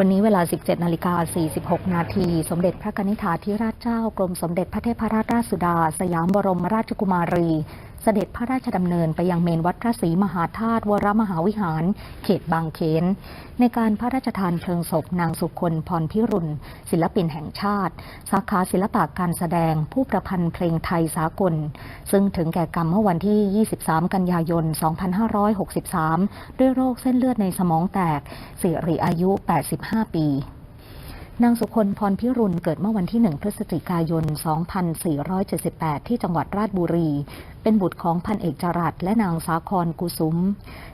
วันนี้เวลา 17 นาฬิกา 46 นาที สมเด็จพระนิธิธาธิราชเจ้ากรมสมเด็จพระเทพรัตนราชสุดา สยามบรมราชกุมารี เสด็จพระราชดำเนินไปยังเมนวัดพระศรีมหาธาตุวรมหาวิหาร เขตบางเขน ในการพระราชทานเพลิงศพนางสุคนพรพิรุณ ศิลปินแห่งชาติ สาขาศิลปะการแสดงผู้ประพันธ์เพลงไทยสากล ซึ่งถึงแก่กรรมเมื่อวันที่ 23 กันยายน 2563 ด้วยโรคเส้นเลือดในสมองแตกสิริอายุ 85 ปี นางสุคนพรพิรุณเกิดเมื่อวันที่ 1 พฤศจิกายน 2478 ที่จังหวัดราชบุรี เป็นบุตรของพันเอกจรัสและนางสาครกุสุม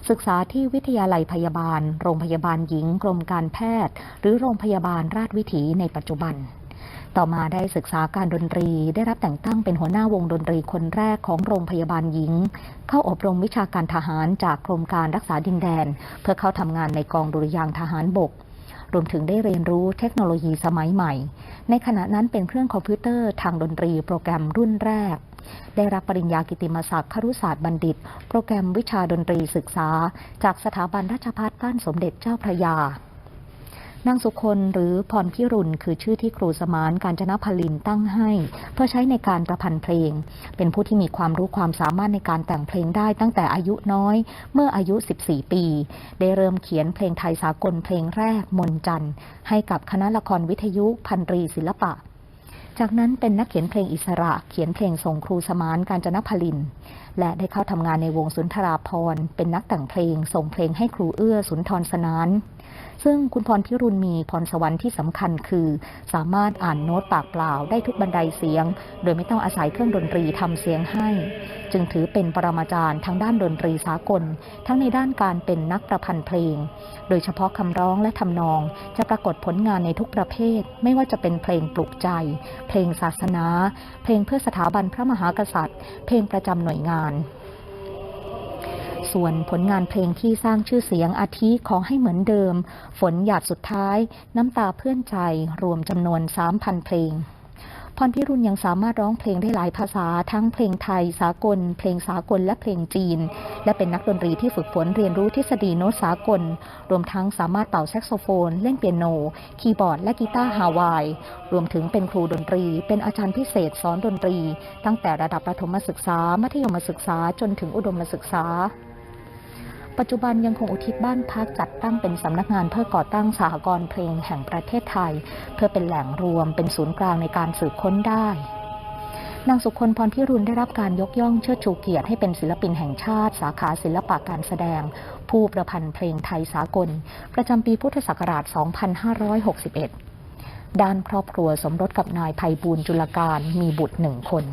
ศึกษาที่วิทยาลัยพยาบาล โรงพยาบาลหญิงกรมการแพทย์ หรือโรงพยาบาลราชวิถีในปัจจุบัน ต่อมาได้ศึกษาการดนตรี ได้รับแต่งตั้งเป็นหัวหน้าวงดนตรีคนแรกของโรงพยาบาลหญิง เข้าอบรมวิชาการทหารจากกรมการรักษาดินแดน เพื่อเข้าทำงานในกองดุริยางทหารบก รวมถึงได้เรียนรู้เทคโนโลยีสมัยใหม่ ในขณะนั้นเป็นเครื่องคอมพิวเตอร์ทางดนตรีโปรแกรมรุ่นแรก ได้รับปริญญากิติมศักดิ์ครุศาสตร์บัณฑิต โปรแกรมวิชาดนตรีศึกษา จากสถาบันราชภัฏบ้านสมเด็จเจ้าพระยา นางสุคนหรือพรพิรุณคือชื่อที่ครูสมานการจนพลินตั้งให้ เพื่อใช้ในการประพันธ์เพลง เป็นผู้ที่มีความรู้ความสามารถในการแต่งเพลงได้ตั้งแต่อายุน้อย เมื่ออายุ 14 ปี ได้เริ่มเขียนเพลงไทยสากลเพลงแรกมนจันทร์ให้กับคณะละครวิทยุพันรีศิลปะ จากนั้นเป็นนักเขียนเพลงอิสระ เขียนเพลงส่งครูสมานการจนพลิน และได้เข้าทำงานในวงสุนทราพรเป็นนักแต่งเพลง ส่งเพลงให้ครูเอื้อสุนทรสนาน ซึ่งคุณพรพิรุณมีพรสวรรค์ที่สำคัญคือ สามารถอ่านโน้ตปากเปล่าได้ทุกบันไดเสียง โดยไม่ต้องอาศัยเครื่องดนตรีทำเสียงให้ จึงถือเป็นปรมาจารย์ทางด้านดนตรีสากล ทั้งในด้านการเป็นนักประพันธ์เพลง โดยเฉพาะคำร้องและทำนอง จะปรากฏผลงานในทุกประเภท ไม่ว่าจะเป็นเพลงปลุกใจ เพลงศาสนา เพลงเพื่อสถาบันพระมหากษัตริย์ เพลงประจำหน่วยงาน ส่วนผลงานเพลงที่สร้างชื่อเสียงอาทิขอให้เหมือนเดิม ฝนหยาดสุดท้าย น้ำตาเพื่อนใจรวมจำนวน 3,000 เพลง พรพิรุณยังสามารถร้องเพลงได้หลายภาษา ทั้งเพลงไทยสากล เพลงสากลและเพลงจีน และเป็นนักดนตรีที่ฝึกฝนเรียนรู้ทฤษฎีโน้ตสากล รวมทั้งสามารถเป่าแซกโซโฟน เล่นเปียโน คีย์บอร์ด และกีตาร์ฮาวาย รวมถึงเป็นครูดนตรี เป็นอาจารย์พิเศษสอนดนตรี ตั้งแต่ระดับประถมศึกษา มัธยมศึกษาจนถึงอุดมศึกษา ปัจจุบันยังคงอุทิศบ้านพักจัดตั้งเป็นสำนักงานเพื่อก่อตั้งสหกรณ์เพลงแห่งประเทศไทย เพื่อเป็นแหล่งรวมเป็นศูนย์กลางในการสืบค้นได้นางสุคนพรพิรุณได้รับการยกย่องเชิดชูเกียรติให้เป็นศิลปินแห่งชาติ สาขาศิลปะการแสดง ผู้ประพันธ์เพลงไทยสากล ประจำปีพุทธศักราช 2561 ด้านครอบครัวสมรสกับนายไพบูลย์จุลการมีบุตรหนึ่งคน